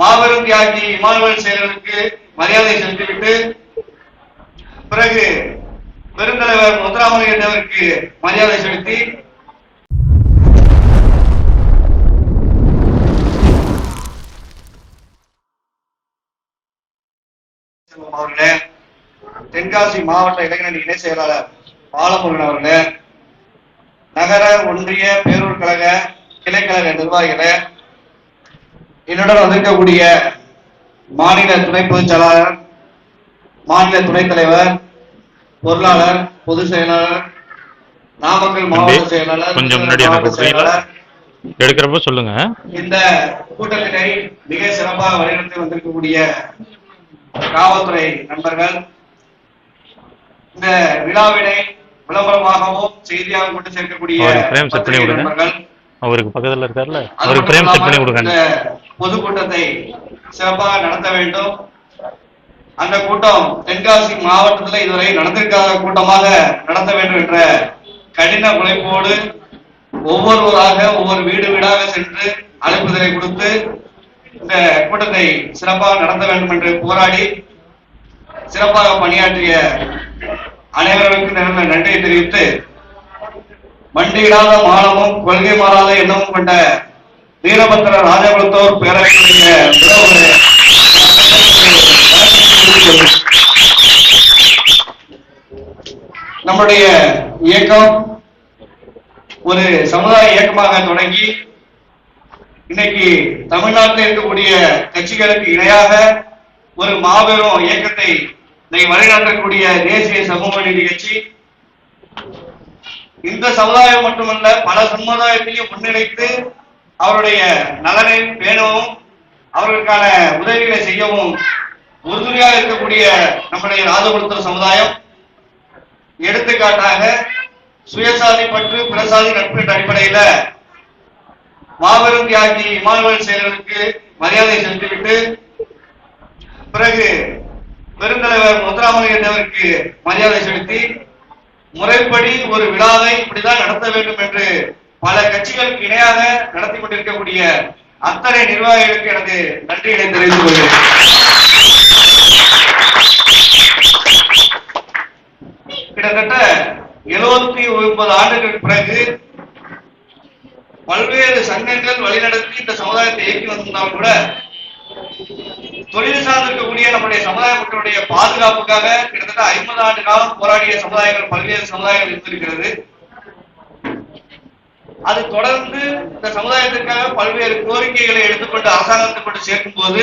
மாபெரும் தியாகி இமானுவல் செயலருக்கு மரியாதை செலுத்திவிட்டு பிறகு பெருந்தலைவர் முத்துராமலிங்க அவருக்கு மரியாதை செலுத்தி அவர்களே தென்காசி மாவட்ட இளைஞரணி இணை செயலாளர் பாலமுருகன் அவர்களே நகர ஒன்றிய பேரூர் கழக கிளைக்கழக நிர்வாகிகளே என்னுடன் வந்திருக்கக்கூடிய மாநில துணை பொதுச் செயலாளர் மாநில துணைத் தலைவர் பொருளாளர் பொதுச் செயலாளர் நாமக்கல் மாவட்ட செயலாளர் கொஞ்சம் முன்னாடி எனக்கு. செயலாளர். எடுக்கிறப்ப சொல்லுங்க. இந்த கூட்டத்தினை மிக சிறப்பாக வழிநடத்தி வந்திருக்கக்கூடிய காவல்துறை நண்பர்கள் இந்த விழாவினை விளம்பரமாகவும் செய்தியாகவும் கொண்டு சேர்க்கக்கூடிய பண்ணி விடுங்க. நண்பர்கள். அவருக்கு பக்கத்துல இருக்கார்ல? அவருக்கு பிரேம் செட் பண்ணி கொடுங்க. பொதுக்கூட்டத்தை சிறப்பாக நடத்த வேண்டும். அந்த கூட்டம் தென்காசி மாவட்டத்தில் இதுவரை நடந்திருக்காத கூட்டமாக நடத்த வேண்டும் என்ற கடின உழைப்போடு ஒவ்வொருவராக ஒவ்வொரு வீடு வீடாக சென்று அழைப்புதலை கொடுத்து இந்த கூட்டத்தை சிறப்பாக நடத்த வேண்டும் என்று போராடி சிறப்பாக பணியாற்றிய அனைவருக்கும் நிறந்த நன்றியை தெரிவித்து மண்டியிடாத மானமும் கொள்கை மாறாத எண்ணமும் கொண்ட வீரபத்திர ராஜகுலத்தோர் பேரவையுடைய நம்முடைய இயக்கம் ஒரு சமுதாய இயக்கமாக தொடங்கி இன்னைக்கு தமிழ்நாட்டில் இருக்கக்கூடிய கட்சிகளுக்கு இணையாக ஒரு மாபெரும் இயக்கத்தை இன்னைக்கு வழிநடத்தக்கூடிய தேசிய சமூக நீதி கட்சி. இந்த சமுதாயம் மட்டுமல்ல பல சமுதாயத்தையும் முன்னிலைத்து அவருடைய நலனை பேணவும் அவர்களுக்கான உதவிகளை செய்யவும் உறுதுணையாக இருக்கக்கூடிய நம்முடைய ராஜகுலத்தர் சமுதாயம் எடுத்துக்காட்டாக சுயசாதி பற்று பிரசாதி நட்பு என்ற அடிப்படையில மாபெரும் தியாகி இமானுவல் செயலருக்கு மரியாதை செலுத்திவிட்டு பிறகு பெருந்தலைவர் முத்துராமலிங்க என்னவருக்கு மரியாதை செலுத்தி முறைப்படி ஒரு விழாவை இப்படிதான் நடத்த வேண்டும் என்று பல கட்சிகளுக்கு இணையாக நடத்தி கொண்டிருக்கக்கூடிய அத்தனை நிர்வாகிகளுக்கு எனது நன்றிகளை தெரிவித்துக் கொள்கிறேன். கிட்டத்தட்ட எழுபத்தி ஒன்பது ஆண்டுகளுக்கு பிறகு பல்வேறு சங்கங்கள் வழிநடத்தி இந்த சமுதாயத்தை இயக்கி வந்திருந்தாலும் கூட தொழில் சார்ந்திருக்கக்கூடிய நம்முடைய சமுதாய மக்களுடைய பாதுகாப்புக்காக கிட்டத்தட்ட ஐம்பது ஆண்டு காலம் போராடிய சமுதாயங்கள் பல்வேறு சமுதாயங்கள் இருந்திருக்கிறது. அது தொடர்ந்து இந்த சமுதாயத்திற்காக பல்வேறு கோரிக்கைகளை எடுத்துக்கொண்டு அரசாங்கத்தை கொண்டு சேர்க்கும் போது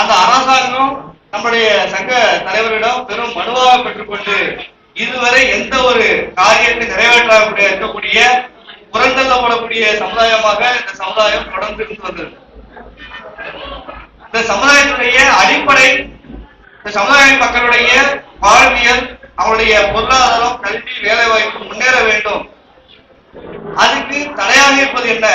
அந்த அரசாங்கம் நம்முடைய சங்க தலைவரிடம் பெரும் மனுவாக பெற்றுக்கொண்டு இதுவரை எந்த ஒரு காரியத்தை நிறைவேற்றக்கூடிய இருக்கக்கூடிய புறந்தள்ளப்படக்கூடிய சமுதாயமாக இந்த சமுதாயம் தொடர்ந்து இருந்து வந்தது. இந்த சமுதாயத்துடைய அடிப்படை இந்த சமுதாய மக்களுடைய வாழ்வியல் அவருடைய பொருளாதாரம் கல்வி வேலைவாய்ப்பு முன்னேற வேண்டும். அதுக்கு தடையாக இருப்பது என்ன?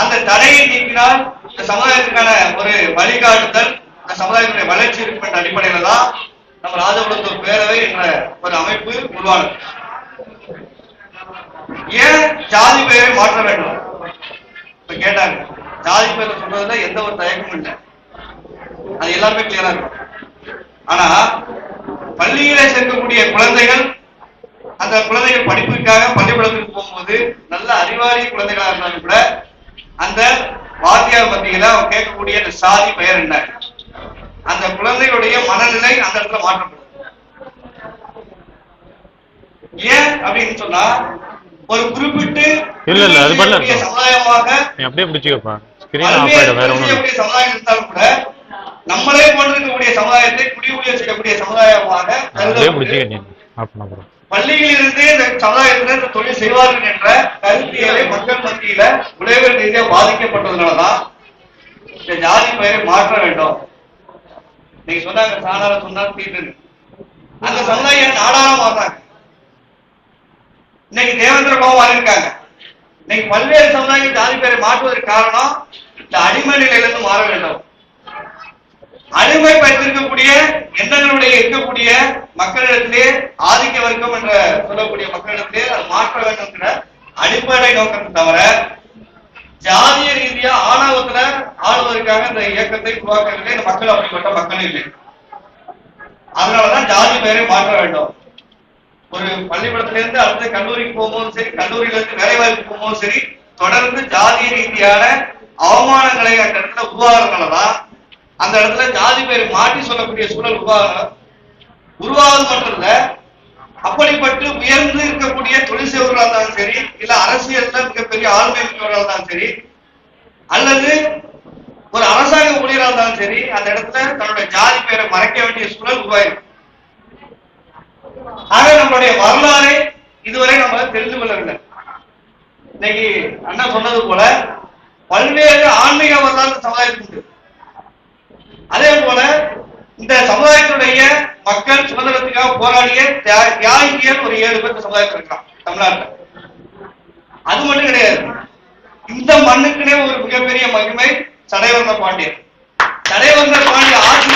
அந்த தடையை நீக்கினால் இந்த சமுதாயத்துக்கான ஒரு வழிகாட்டுதல் இந்த சமுதாயத்துடைய வளர்ச்சி இருக்கும் என்ற அடிப்படையில தான் நம்ம ராஜபுரத்தூர் பேரவை என்ற ஒரு அமைப்பு உருவானது. ஏன் ஜாதி பெயரை மாற்ற வேண்டும்? இப்ப கேட்டாங்க. ஜாதி பெயரை சொல்றதுல எந்த ஒரு தயக்கமும் இல்லை. அது எல்லாமே கிளியரா இருக்கும். ஆனா பள்ளியிலே சேர்க்கக்கூடிய குழந்தைகள் அந்த குழந்தைகள் படிப்புக்காக பள்ளிக்கூடத்துக்கு போகும்போது நல்ல அறிவாளி குழந்தைகளா இருந்தாலும் கூட அந்த வாத்தியார் மத்தியில அவன் கேட்கக்கூடிய அந்த சாதி பெயர் என்ன? அந்த குழந்தைகளுடைய மனநிலை அந்த இடத்துல மாற்றப்படும். ஏன் அப்படின்னு சொன்னா ஒரு குறிப்பிட்டு இல்ல, இல்ல, அது பண்ணல. சமுதாயமாக அப்படியே பிடிச்சிக்கப்பா. ஸ்கிரீன் ஆஃப் பல்வேறு ஆயிடும் வேற ஒண்ணும் இல்ல. குடியேறக்கூடிய சமுதாயம் இருந்தாலும் கூட நம்மளே போன்றிருக்கக்கூடிய சமுதாயத்தை குடியுடைய செய்யக்கூடிய சமுதாயமாக அப்படியே கருதப்பட்டு பிடிச்சிக்க நீ. ஆஃப் பண்ண போறோம். பள்ளியில் இருந்தே இந்த சமுதாயத்தில் இந்த தொழில் செய்வார்கள் என்ற கருத்தியலை மக்கள் மத்தியில உழைவர் ரீதியா பாதிக்கப்பட்டதுனாலதான் இந்த ஜாதி பெயரை மாற்ற வேண்டும். நீங்க சொன்னாங்க சாதாரண சொன்னா தீட்டு அந்த சமுதாயம் நாடாரா மாறாங்க இன்னைக்கு தேவேந்திர கோபம் இருக்காங்க இன்னைக்கு பல்வேறு சமுதாயம் ஜாதி பெயரை மாற்றுவதற்கு காரணம் இந்த அடிமை நிலையிலிருந்து மாற வேண்டும். அடிமை பெற்றிருக்கக்கூடிய எண்ணங்களுடைய இருக்கக்கூடிய மக்களிடத்திலே ஆதிக்க வர்க்கம் என்ற சொல்லக்கூடிய மக்களிடத்திலே அது மாற்ற வேண்டும் என்ற அடிப்படை நோக்கம் தவிர ஜாதிய ரீதியா ஆணவத்துல ஆளுவதற்காக இந்த இயக்கத்தை உருவாக்கவில்லை இந்த மக்கள் அப்படிப்பட்ட மக்கள் இல்லை. அதனாலதான் ஜாதி பெயரை மாற்ற வேண்டும். ஒரு பள்ளிக்கூடத்துல இருந்து அடுத்த கல்லூரிக்கு போகும்போதும் சரி கல்லூரியில இருந்து வேலை வாய்ப்பு போகும்போதும் சரி தொடர்ந்து ஜாதிய ரீதியான அவமானங்களை அந்த இடத்துல உருவாகிறதுனாலதான் அந்த இடத்துல ஜாதி பேரை மாற்றி சொல்லக்கூடிய சூழல் உருவாக உருவாகுது மட்டும் இல்ல அப்படிப்பட்டு உயர்ந்து இருக்கக்கூடிய தொழில் செய்வர்களாக இருந்தாலும் சரி இல்ல அரசியல்ல மிகப்பெரிய ஆளுமை மிக்கவர்களாக இருந்தாலும் சரி அல்லது ஒரு அரசாங்க ஊழியராக இருந்தாலும் சரி அந்த இடத்துல தன்னுடைய ஜாதி பெயரை மறைக்க வேண்டிய சூழல் உருவாயிருக்கு. ஆக நம்மளுடைய வரலாறை இதுவரை நம்ம தெரிந்து கொள்ளவில்லை. இன்னைக்கு அண்ணா சொன்னது போல பல்வேறு ஆன்மீக வரலாறு சமுதாயத்துக்கு அதே போல இந்த சமுதாயத்துடைய மக்கள் சுதந்திரத்துக்காக போராடிய தியா- தியாகிகள் ஒரு ஏழு பேர் சமுதாயத்தில் இருக்கிறான் தமிழ்நாட்டில். அது மட்டும் கிடையாது. இந்த மண்ணுக்குனே ஒரு மிகப்பெரிய மகிமை சடைவர்ண பாண்டியன் சடைவர்ண பாண்டிய ஆட்சி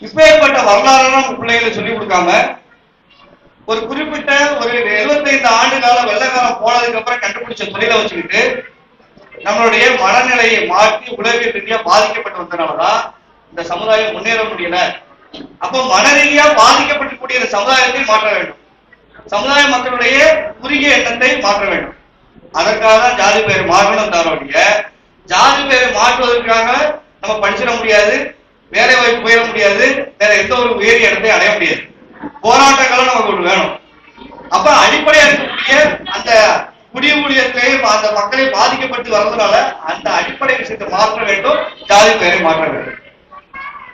இப்பேற்பட்ட வரலாறு நம்ம பிள்ளைகளை சொல்லிக் கொடுக்காம ஒரு குறிப்பிட்ட ஒரு 75 ஆண்டு கால வெள்ளக்காலம் போனதுக்கு அப்புறம் கண்டுபிடிச்ச தொழிலை வச்சுக்கிட்டு நம்மளுடைய மனநிலையை மாற்றி உளவியல் ரீதியா பாதிக்கப்பட்டு வந்தனாலதான் இந்த சமுதாயம் முன்னேற முடியல. அப்ப மன ரீதியா பாதிக்கப்பட்டிருக்கூடிய இந்த சமுதாயத்தை மாற்ற வேண்டும். சமுதாய மக்களுடைய குறுகிய எண்ணத்தை மாற்ற வேண்டும். அதற்காக தான் ஜாதி பெயர் மாற்றணும் தவிர ஜாதி பெயரை மாற்றுவதற்காக நம்ம படிச்சிட முடியாது வேலை வாய்ப்பு போயிட முடியாது வேற எந்த ஒரு உயரிய இடத்தை அடைய முடியாது. போராட்டங்களும் நமக்கு ஒன்று வேணும். அப்ப அடிப்படையா இருக்கக்கூடிய அந்த குடி ஊழியத்தை அந்த மக்களை பாதிக்கப்பட்டு வர்றதுனால அந்த அடிப்படை விஷயத்தை மாற்ற வேண்டும் ஜாதி பெயரை மாற்ற வேண்டும்.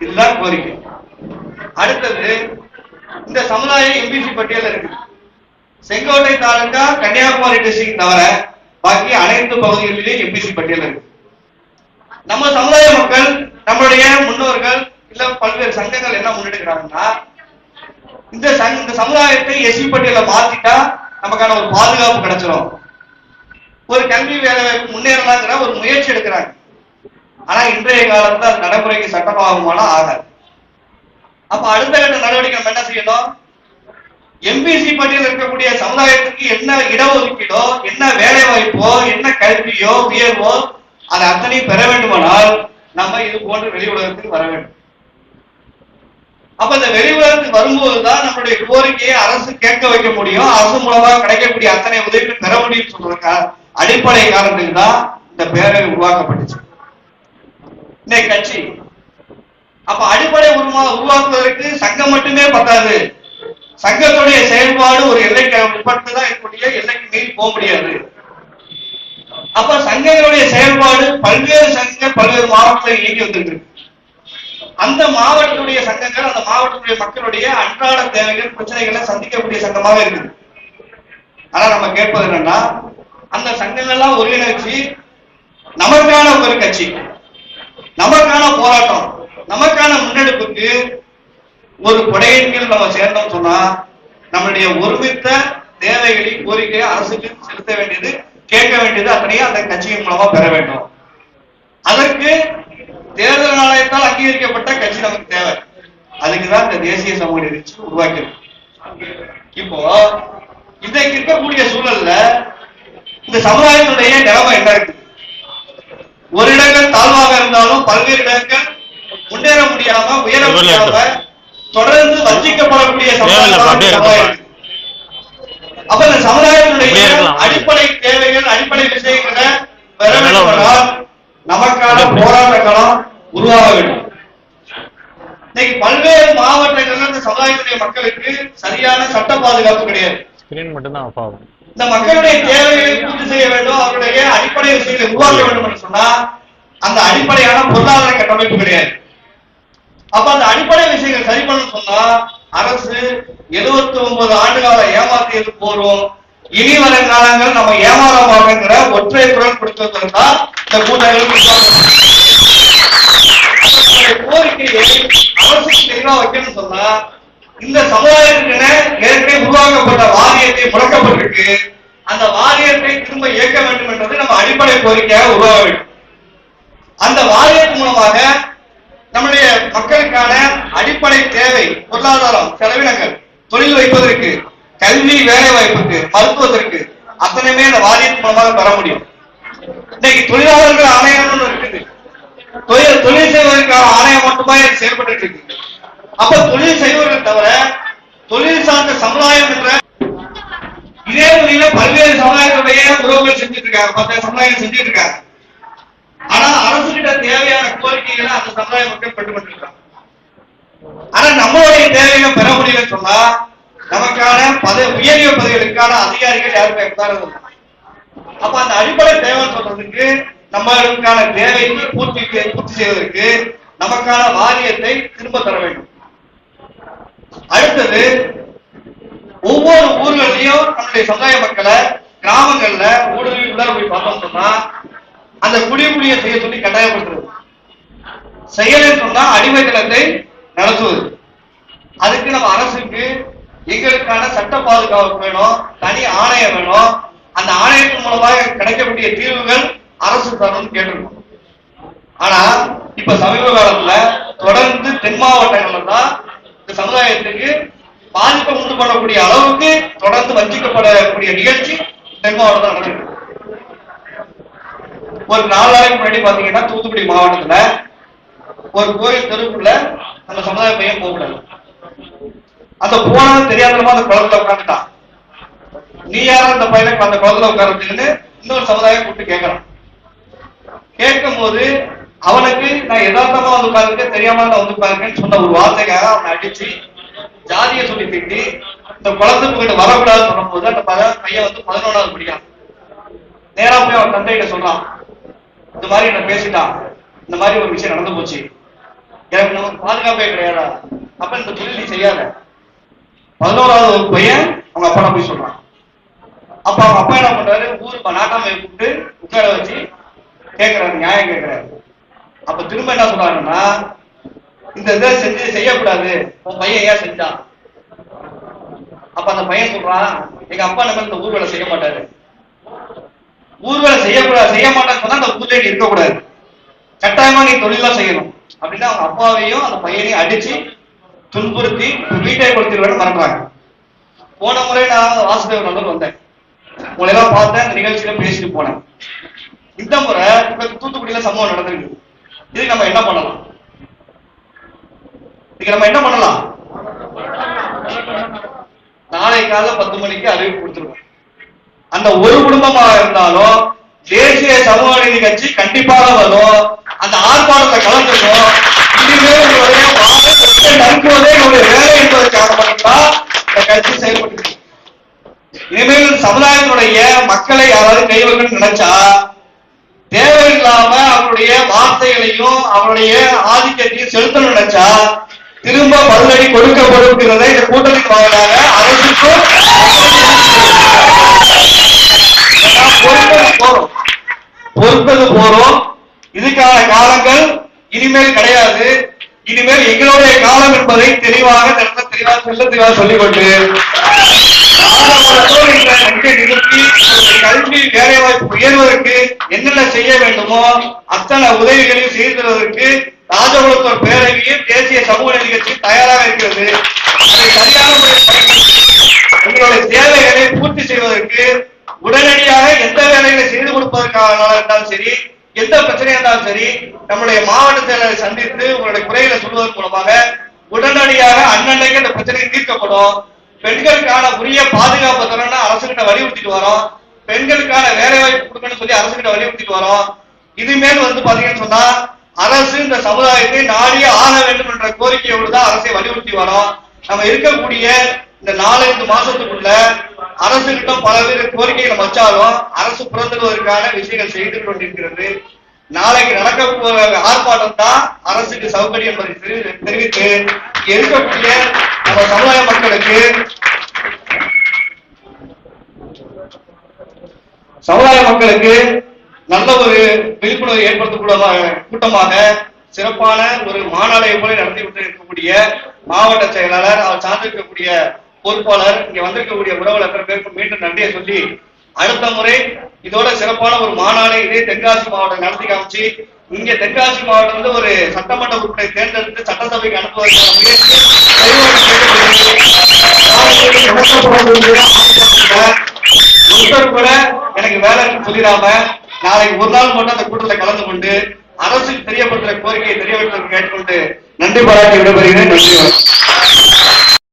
இதுதான் கோரிக்கை. அடுத்தது இந்த சமுதாயம் எம்பிசி பட்டியல் இருக்கு. செங்கோட்டை தாலுகா கன்னியாகுமரி டிஸ்ட்ரிக்ட் தவிர பாக்கி அனைத்து பகுதிகளிலும் எம்பிசி பட்டியல் இருக்கு. நம்ம சமுதாய மக்கள் நம்மளுடைய முன்னோர்கள் இல்ல பல்வேறு சங்கங்கள் என்ன முன்னெடுக்கிறாங்கன்னா இந்த சங் இந்த சமுதாயத்தை எஸ்சி பட்டியல மாத்திட்டா நமக்கான ஒரு பாதுகாப்பு கிடைச்சிடும் ஒரு கல்வி வேலை வாய்ப்பு முன்னேறலாங்கிற ஒரு முயற்சி எடுக்கிறாங்க. ஆனா இன்றைய காலத்துல அது நடைமுறைக்கு சட்டமாகுமானா ஆகாது. அப்ப அடுத்த கட்ட நடவடிக்கை நம்ம என்ன செய்யணும்? எம்பிசி பட்டியல் இருக்கக்கூடிய சமுதாயத்துக்கு என்ன இடஒதுக்கீடோ என்ன வேலை வாய்ப்போ என்ன கல்வியோ உயர்வோ அதை அத்தனையும் பெற வேண்டுமானால் நம்ம இது போன்ற வெளி உலகத்துக்கு வர வேண்டும். அப்ப இந்த வெளி உலகத்துக்கு வரும்போதுதான் நம்மளுடைய கோரிக்கையை அரசு கேட்க வைக்க முடியும். அரசு மூலமா கிடைக்கக்கூடிய அத்தனை உதவிகள் பெற முடியும் சொல்றாங்க அடிப்படை காரணத்துக்கு தான் இந்த பேரவை உருவாக்கப்பட்டுச்சு. இன்னைக்கு கட்சி. அப்ப அடிப்படை உருவா உருவாக்குவதற்கு சங்கம் மட்டுமே பத்தாது. சங்கத்துடைய செயல்பாடு ஒரு எல்லைக்கு உட்பட்டு தான் இருக்கக்கூடிய எல்லைக்கு மீறி போக முடியாது. அப்ப சங்கங்களுடைய செயல்பாடு பல்வேறு சங்கங்கள் பல்வேறு மாவட்டத்தில் இயங்கி வந்திருக்கு. அந்த மாவட்டத்துடைய சங்கங்கள் அந்த மாவட்டத்துடைய மக்களுடைய அன்றாட தேவைகள் பிரச்சனைகளை சந்திக்கக்கூடிய சங்கமாக இருக்குது. ஆனா நம்ம கேட்பது என்னன்னா அந்த சங்கங்கள்லாம் ஒருங்கிணைச்சு நமக்கான ஒரு கட்சி நமக்கான போராட்டம் நமக்கான முன்னெடுப்புக்கு ஒரு கொடையின் நம்ம சேர்ந்தோம் சொன்னா நம்மளுடைய ஒருமித்த தேவைகளை கோரிக்கையை அரசுக்கு செலுத்த வேண்டியது கேட்க வேண்டியது அத்தனையும் அந்த கட்சியின் மூலமா பெற வேண்டும். அதற்கு தேர்தல் ஆணையத்தால் அங்கீகரிக்கப்பட்ட கட்சி நமக்கு தேவை. அதுக்குதான் இந்த தேசிய சமூக நிகழ்ச்சி உருவாக்கியிருக்கு. இப்போ இன்றைக்கு இருக்கக்கூடிய சூழல்ல இந்த சமுதாயத்துடைய நிலைமை என்ன இருக்கு ஒரு இடங்கள் தாழ்வாக இருந்தாலும் பல்வேறு இடங்கள் முன்னேற முடியாம உயர முடியாம. தொடர்ந்து வஞ்சிக்கப்படக்கூடிய சமுதாயம். அப்ப இந்த சமுதாயத்தினுடைய. அடிப்படை தேவைகள் அடிப்படை விஷயங்களை பெற வேண்டுமானால் நமக்கான. போராட்ட களம் உருவாக வேண்டும் இன்னைக்கு பல்வேறு மாவட்டங்கள்ல இந்த சமுதாயத்துடைய மக்களுக்கு சரியான சட்ட பாதுகாப்பு கிடையாது இந்த மக்களுடைய தேவைகளை பூர்த்தி செய்ய வேண்டும் அவருடைய அடிப்படை விஷயங்களை உருவாக்க வேண்டும் என்று சொன்னா அந்த அடிப்படையான பொருளாதார கட்டமைப்பு கிடையாது. அப்ப அந்த அடிப்படை விஷயங்கள் சரி பண்ண சொன்னா அரசு 79 ஒன்பது ஆண்டு கால ஏமாத்தியது போறோம் இனி வர காலங்கள் நம்ம ஏமாற மாட்டோங்கிற ஒற்றை குரல் கொடுத்தது தான் இந்த கூட்டங்கள் கோரிக்கையை அரசுக்கு தெளிவா வைக்கணும்னு சொன்னா இந்த சமுதாயத்தின ஏற்கனவே உருவாக்கப்பட்ட வாரியத்தை முடக்கப்பட்டிருக்கு அந்த வாரியத்தை திரும்ப இயக்க வேண்டும் என்றது நம்ம அடிப்படை கோரிக்கையாக உருவாக வேண்டும். அந்த வாரியத்தின் மூலமாக நம்முடைய மக்களுக்கான அடிப்படை தேவை பொருளாதாரம் செலவினங்கள் தொழில் வைப்பதற்கு கல்வி வேலை வாய்ப்புக்கு மருத்துவத்திற்கு அத்தனையுமே அந்த வாரியத்தின் மூலமாக பெற முடியும். இன்னைக்கு தொழிலாளர்கள் ஆணையம்னு இருக்குது. தொழில் தொழில் செய்வதற்கான ஆணையம் மட்டுமா இது செயல்பட்டு இருக்கு. அப்ப தொழில் செய்வர்கள் தவிர தொழில் சார்ந்த சமுதாயம் என்ற இதே முறையில பல்வேறு சமுதாயத்துடைய உறவுகள் செஞ்சுட்டு இருக்காங்க. மற்ற சமுதாயம் செஞ்சுட்டு இருக்காங்க. ஆனா அரசு கிட்ட தேவையான கோரிக்கைகளை அந்த சமுதாய மக்கள் பெற்று ஆனா நம்மளுடைய தேவையை பெற முடியலன்னு சொன்னா நமக்கான பதவி உயரிய பதவிகளுக்கான அதிகாரிகள் யாருமே உதாரணம் அப்ப அந்த அடிப்படை தேவை சொல்றதுக்கு நம்மளுக்கான தேவைக்கு பூர்த்தி பூர்த்தி செய்வதற்கு நமக்கான வாரியத்தை திரும்ப தர வேண்டும். அடுத்தது ஒவ்வொரு ஊர்களையும் நம்முடைய சமுதாய மக்களை கிராமங்கள்ல ஊடுருவி உள்ள போய் பார்த்தோம் சொன்னா அந்த குடிமுடியை செய்ய சொல்லி கட்டாயப்படுத்துறது. செயலை சொன்னா அடிமைத்தனத்தை நடத்துவது. அதுக்கு நம்ம அரசுக்கு எங்களுக்கான சட்ட பாதுகாப்பு வேணும் தனி ஆணையம் வேணும். அந்த ஆணையத்தின் மூலமாக கிடைக்கக்கூடிய தீர்வுகள் அரசு தரணும்னு கேட்டிருக்கோம். ஆனா இப்ப சமீப காலத்துல தொடர்ந்து தென் மாவட்டங்கள்ல தான் இந்த சமுதாயத்துக்கு பாதிப்பை உண்டு பண்ணக்கூடிய அளவுக்கு தொடர்ந்து வஞ்சிக்கப்படக்கூடிய நிகழ்ச்சி தென் மாவட்டம் நடக்குது ஒரு நாலு நாளைக்கு முன்னாடி பாத்தீங்கன்னா தூத்துக்குடி மாவட்டத்துல ஒரு கோயில் தெருவுக்குள்ள அந்த சமுதாய பையன் போகக்கூடாது. அந்த போனது தெரியாதமா அந்த குளத்துல உட்காந்துட்டான் நீ யாரும் அந்த பையனுக்கு அந்த குளத்துல உட்கார்றதுன்னு இன்னொரு சமுதாயம் கூப்பிட்டு கேட்கறான். கேட்கும் போது அவனுக்கு நான் யதார்த்தமா வந்து பாருங்க தெரியாம நான் வந்து பாருங்கன்னு சொன்ன ஒரு வார்த்தைக்காக அவனை அடிச்சு ஜாதியை சொல்லி திட்டி இந்த குளத்துக்கு கிட்ட வரக்கூடாதுன்னு சொன்னும்போது அந்த பையன் பையன் வந்து பதினோராவது படிக்கான் நேரா போய் அவன் தந்தைகிட்ட சொல்றான் இந்த மாதிரி என்ன பேசிட்டான் இந்த மாதிரி ஒரு விஷயம் நடந்து போச்சு. எனக்கு நமக்கு பாதுகாப்பே கிடையாதா? அப்ப இந்த தொழில் நீ செய்யாத. பதினோராவது ஒரு பையன் அவங்க அப்பா போய் சொல்றான். அப்ப அவங்க அப்பா என்ன பண்றாரு? ஊர் நாட்டாமையை கூப்பிட்டு உட்கார வச்சு கேட்கிறாரு நியாயம் கேட்கிறாரு அப்ப திரும்ப என்ன சொல்றாங்கன்னா இந்த இதை செஞ்சு செய்யக்கூடாது. உன் பையன் ஏன் செஞ்சான்? அப்ப அந்த பையன் சொல்றான் எங்க அப்பா நம்ம இந்த ஊர் வேலை செய்ய மாட்டாரு. ஊர் வேலை செய்யக்கூடாது செய்ய மாட்டேன்னு அந்த ஊர்ல நீ இருக்கக்கூடாது. கட்டாயமா நீ தொழிலாம் செய்யணும். அப்படின்னா அவங்க அப்பாவையும் அந்த பையனையும் அடிச்சு துன்புறுத்தி வீட்டை கொடுத்துருவேன்னு மறக்கிறாங்க போன முறை நான் வாசுதேவ நல்லூர் வந்தேன். உங்களை எல்லாம் பார்த்தேன் நிகழ்ச்சியில பேசிட்டு போனேன். இந்த முறை இப்ப தூத்துக்குடியில சம்பவம் நடந்திருக்கு. இதுக்கு நம்ம என்ன பண்ணலாம்? இதுக்கு நம்ம என்ன பண்ணலாம்? நாளை காலை பத்து மணிக்கு அறிவிப்பு கொடுத்துருவோம். அந்த ஒரு குடும்பமா இருந்தாலும் தேசிய சமூக நீதி கட்சி கண்டிப்பாக வரும். அந்த ஆர்ப்பாட்டத்தை கலந்துக்கும் இதுவே உங்களுடைய நம்புவதே உங்களுடைய வேலை என்பதை காரணமாக இந்த கட்சி செயல்பட்டு இனிமேல் சமுதாயத்தினுடைய மக்களை யாராவது கைவர்கள் நினைச்சா தேவையில்லாம அவருடைய வார்த்தைகளையும் அவருடைய ஆதிக்கத்தையும் செலுத்த நினைச்சா திரும்ப பதிலடி கொடுக்கப்படுகிறதை இந்த கூட்டத்தின் வாயிலாக அரசுக்கும் பொறுப்பது போறோம். பொறுப்பது போறோம். இதுக்கான காலங்கள் இனிமேல் கிடையாது. இனிமேல் எங்களுடைய காலம் என்பதை தெளிவாக நல்ல தெளிவாக சொல்ல தெளிவாக சொல்லிக்கொண்டு ஆடவரத்தோடு இந்த நன்கை கல்வி உயர்வதற்கு என்னென்ன செய்ய வேண்டுமோ அத்தனை உதவிகளையும் செய்திருவதற்கு ராஜகுலத்தோர் பேரவையில் தேசிய சமூக நிகழ்ச்சி தயாராக இருக்கிறது. அதை சரியான உங்களுடைய தேவைகளை பூர்த்தி செய்வதற்கு உடனடியாக எந்த வேலைகளை செய்து கொடுப்பதற்காக இருந்தாலும் சரி எந்த பிரச்சனையா இருந்தாலும் சரி நம்முடைய மாவட்ட செயலரை சந்தித்து உங்களுடைய குறைகளை சொல்வதன் மூலமாக உடனடியாக அன்னன்னைக்கு அந்த பிரச்சனை தீர்க்கப்படும். பெண்களுக்கான உரிய பாதுகாப்பு தரணும்னு அரசுகிட்ட வலியுறுத்திட்டு வரோம். பெண்களுக்கான வேலை வாய்ப்பு கொடுக்கணும்னு சொல்லி அரசுகிட்ட வலியுறுத்திட்டு வரோம். இனிமேல் வந்து பாத்தீங்கன்னு சொன்னா அரசு இந்த சமுதாயத்தை நாடியே ஆக வேண்டும் என்ற கோரிக்கையோடு தான் அரசை வலியுறுத்தி வரோம். நம்ம இருக்கக்கூடிய இந்த நாலஞ்சு மாசத்துக்குள்ள அரசு கிட்ட பலவேறு கோரிக்கைகளை வச்சாலும் அரசு புறந்துடுவதற்கான விஷயங்கள் செய்து கொண்டிருக்கிறது. நாளைக்கு நடக்க போற ஆர்ப்பாட்டம் தான் அரசுக்கு சௌகரியம் என்பதை தெரிவித்து இருக்கக்கூடிய நம்ம சமுதாய மக்களுக்கு சமுதாய மக்களுக்கு நல்ல ஒரு விழிப்புணர்வு ஏற்படுத்தக்கூடிய கூட்டமாக சிறப்பான ஒரு மாநாடை போல நடத்திவிட்டு இருக்கக்கூடிய மாவட்ட செயலாளர் அவர் சார்ந்திருக்கக்கூடிய பொறுப்பாளர் இங்க வந்திருக்கக்கூடிய உறவுகள் பேருக்கு மீண்டும் நன்றியை சொல்லி அடுத்த முறை இதோட சிறப்பான ஒரு மாநாடு இதே தென்காசி மாவட்டம் நடத்தி காமிச்சு இங்க தென்காசி மாவட்டம் வந்து ஒரு சட்டமன்ற உறுப்பினை தேர்ந்தெடுத்து சட்டசபைக்கு அனுப்புவதற்கான முயற்சி கூட எனக்கு வேலை சொல்லிடாம நாளைக்கு ஒரு நாள் மட்டும் அந்த கூட்டத்தில் கலந்து கொண்டு அரசுக்கு தெரியப்படுத்துற கோரிக்கையை தெரியப்படுத்த கேட்டுக்கொண்டு நன்றி பாராட்டி விடைபெறுகிறேன். நன்றி